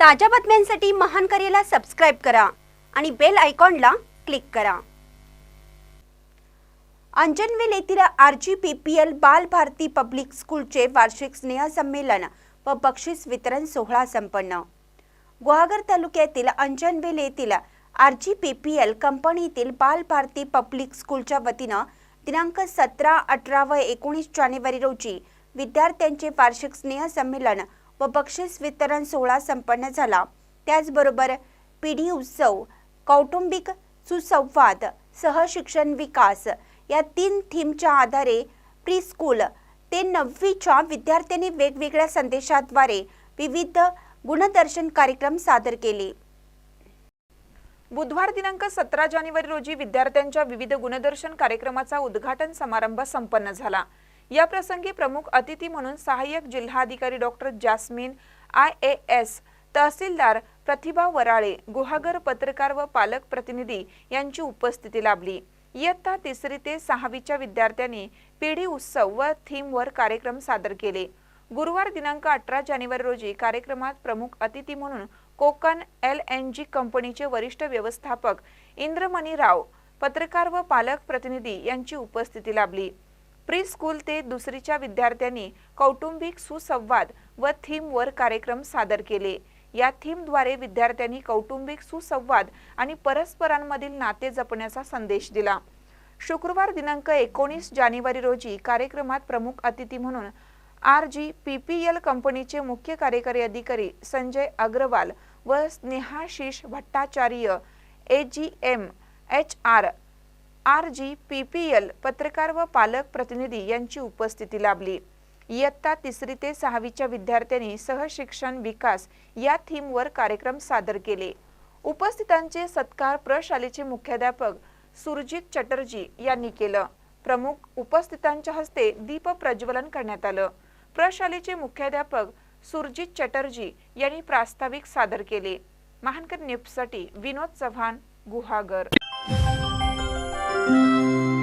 ताज्या बातम्यांसाठी महान करेला सबस्क्राईब करा आणि बेल आयकॉनला क्लिक करा. अंजनवेल येथील R G P P L Bal Bharati public स्कूलचे वार्षिक स्नेहसंमेलन व बक्षीस वितरण सोहळा संपन्न. गुहागर तालुक्यातील अंजनवेल येथील R G P P L कंपनीतील बाल भारती पब्लिक स्कूलच्या वतीनं दिनांक सतरा अठरा व एकोणीस जानेवारी रोजी विद्यार्थ्यांचे वार्षिक स्नेहसंमेलन व बक्षीस वितरण सोहळा संपन्न झाला. त्याचबरोबर पिढी उत्सव कौटुंबिक सुसंवाद सहशिक्षण विकास या तीन थीमच्या आधारे प्री स्कूल ते नववीच्या विद्यार्थ्यांनी वेगवेगळ्या संदेशाद्वारे विविध गुणदर्शन कार्यक्रम सादर केले. बुधवार दिनांक सतरा जानेवारी रोजी विद्यार्थ्यांच्या विविध गुणदर्शन कार्यक्रमाचा उद्घाटन समारंभ संपन्न झाला. या प्रसंगी प्रमुख अतिथी म्हणून सहाय्यक जिल्हाधिकारी doctor Jasmine I A S तहसीलदार प्रतिभा वराळे गुहागर पत्रकार व पालक प्रतिनिधी यांची उपस्थिती लाभली. इयत्ता तिसरी ते सहावीच्या विद्यार्थ्यांनी पिढी उत्सव व थीमवर कार्यक्रम सादर केले. गुरुवार दिनांक अठरा जानेवारी रोजी कार्यक्रमात प्रमुख अतिथी म्हणून कोकण एल एन जी कंपनीचे वरिष्ठ व्यवस्थापक इंद्रमणी राव पत्रकार व पालक प्रतिनिधी यांची उपस्थिती लाभली. प्री स्कूल ते दुसरीच्या विद्यार्थ्यांनी कौटुंबिक सुसंवाद व थीमवर कार्यक्रम सादर केले. या थीमद्वारे विद्यार्थ्यांनी कौटुंबिक सुसंवाद आणि परस्परांमधील नाते जपण्याचा संदेश दिला. शुक्रवार दिनांक एकोणीस जानेवारी रोजी कार्यक्रमात प्रमुख अतिथी म्हणून R G P P L कंपनीचे मुख्य कार्यकारी अधिकारी संजय अग्रवाल व Snehashish Bhattacharya A G M H R R G P P L पत्रकार व पालक प्रतिनिधी यांची उपस्थिती लाभली. इयत्ता तिसरी ते सहावीच्या विद्यार्थ्यांनी सहशिक्षण विकास या थीमवर कार्यक्रम सादर केले. उपस्थितांचे सत्कार प्रशालेचे मुख्याध्यापक सुरजित चटर्जी यांनी केलं. प्रमुख उपस्थितांच्या हस्ते दीप प्रज्वलन करण्यात आलं. प्रशालेचे मुख्याध्यापक सुरजित चटर्जी यांनी प्रास्ताविक सादर केले. महानकर न्यूजसाठी विनोद चव्हाण गुहागर. Música